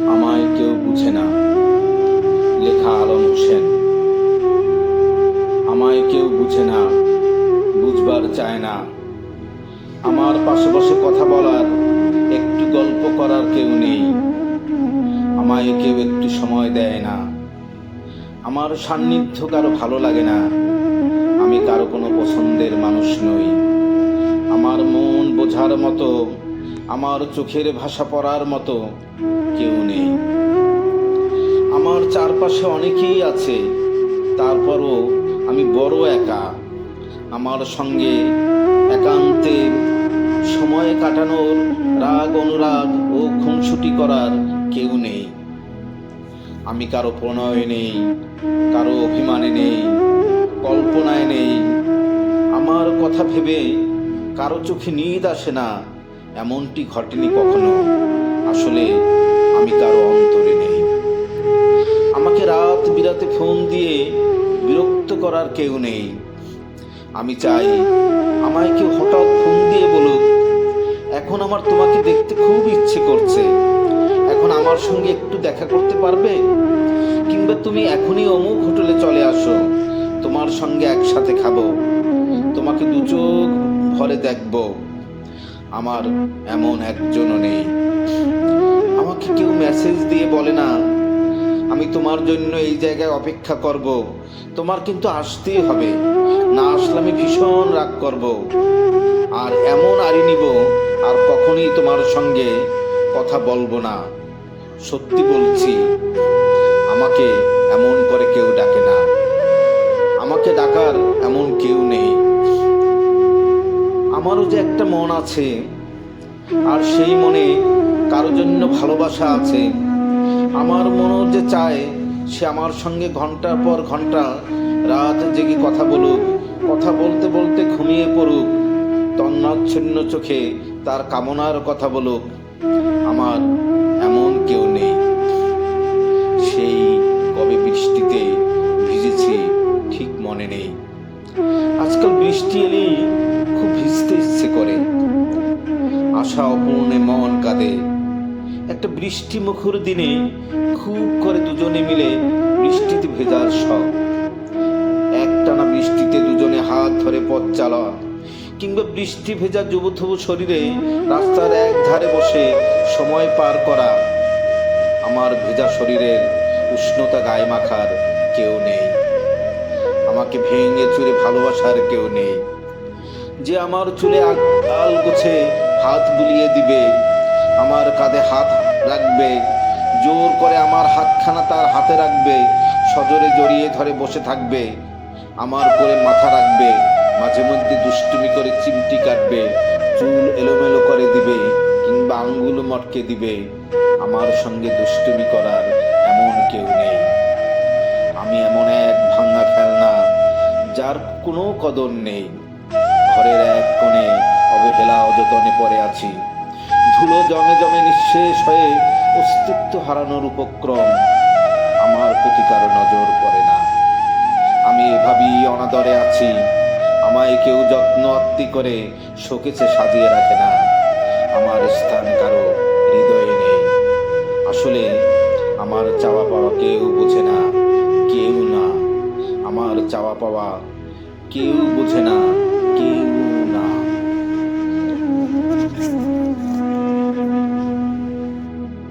আমায় কেউ বুঝে না। লেখা আলম হোসেন। আমায় কেউ বুঝে না, বুঝবার চায় না। আমার পাশে বসে কথা বলার, একটু গল্প করার কেউ নেই। আমায় কেউ একটু সময় দেয় না। আমার সান্নিধ্য কারও ভালো লাগে না। আমি কারও কোনো পছন্দের মানুষ নই। আমার মন বোঝার মতো আমার চোখের ভাষা পড়ার মতো কেউ নেই। আমার চারপাশে অনেকেই আছে, তারপরও আমি বড় একা। আমার সঙ্গে একান্তে সময় কাটানোর রাগ, অনুরাগ ও খুনসুটি করার কেউ নেই। আমি কারও প্রণয় নেই, কারও অভিমানে নেই, কল্পনায় নেই। আমার কথা ভেবে কারও চোখে নিদ আসে না এমনটি ঘটেনি কখনো? আসলে আমি কারও অন্তরে নেই। আমাকে রাত বিরাতে ফোন দিয়ে বিরক্ত করার কেউ নেই। আমি চাই আমায় কেউ হঠাৎ ফোন দিয়ে বলুক, এখন আমার তোমাকে দেখতে খুব ইচ্ছে করছে। এখন আমার সঙ্গে একটু দেখা করতে পারবে? কিংবা তুমি এখনই অমুক হোটেলে চলে আসো, তোমার সঙ্গে একসাথে খাব। তোমাকে দু চোখ ভরে দেখব। আমার এমন একজনও নেই। আমাকে কেউ মেসেজ দিয়ে বলে না, আমি তোমার জন্য এই জায়গায় অপেক্ষা করব। তোমার কিন্তু আসতেই হবে। না আসলে আমি ভীষণ রাগ করব। আর এমন আড়ি নিব, আর কখনোই তোমার সঙ্গে কথা বলব না। সত্যি বলছি, আমাকে এমন করে কেউ ডাকে না। আমাকে ডাকার এমন যে একটা মন আছে, আর সেই মনে কারোর জন্য ভালোবাসা আছে, আমার মনও যে চায় সে আমার সঙ্গে ঘণ্টার পর ঘণ্টা রাত জেগে কথা বলুক, কথা বলতে বলতে ঘুমিয়ে পড়ুক, তন্নাচ্ছিন্ন চোখে তার কামনার কথা বলুক, আমার এমন কেউ নেই। সেই কবে বৃষ্টিতে ভিজেছি ঠিক মনে নেই। আজকাল বৃষ্টি এলেই আশা অপূর্ণে মন কাঁদে। একটা বৃষ্টি মুখর দিনে খুব করে দুজনে মিলে বৃষ্টিতে ভেজার শখ। একটানা বৃষ্টিতে দুজনে হাত ধরে পথ চালা কিংবা বৃষ্টি ভেজা যুবথবু শরীরে রাস্তার এক ধারে বসে সময় পার করা। আমার ভেজা শরীরের উষ্ণতা গায়ে মাখার কেউ নেই। আমাকে ভেঙে চুরে ভালোবাসার কেউ নেই। যে আমার চুলে আল গোছে হাত বুলিয়ে দিবে, আমার কাঁধে হাত রাখবে, জোর করে আমার হাতখানা তার হাতে রাখবে, সজোরে জড়িয়ে ধরে বসে থাকবে, আমার করে মাথা রাখবে, মাঝে মধ্যে দুষ্টুমি করে চিমটি কাটবে, চুল এলোমেলো করে দিবে, কিংবা আঙ্গুল মটকে দিবে, আমার সঙ্গে দুষ্টুমি করার এমন কেউ নেই। আমি এমন এক ভাঙা খেলনা, যার কোনো কদর নেই, ঘরের এক কোণে অবহেলা অযতনে পড়ে আছি। ধুলো জমে জমে নিঃশেষ হয়ে অস্তিত্ব হারানোর উপক্রম আমার প্রতি কারও নজর পড়ে না। আমি এভাবেই অনাদরে আছি। আমায় কেউ যত্ন আত্মি করে শোকেছে সাজিয়ে রাখে না। আমার স্থান কারও হৃদয়ে নেই। আসলে আমার চাওয়া পাওয়া কেউ বোঝে না। কেউ না। আমার চাওয়া পাওয়া কেউ বোঝে না না।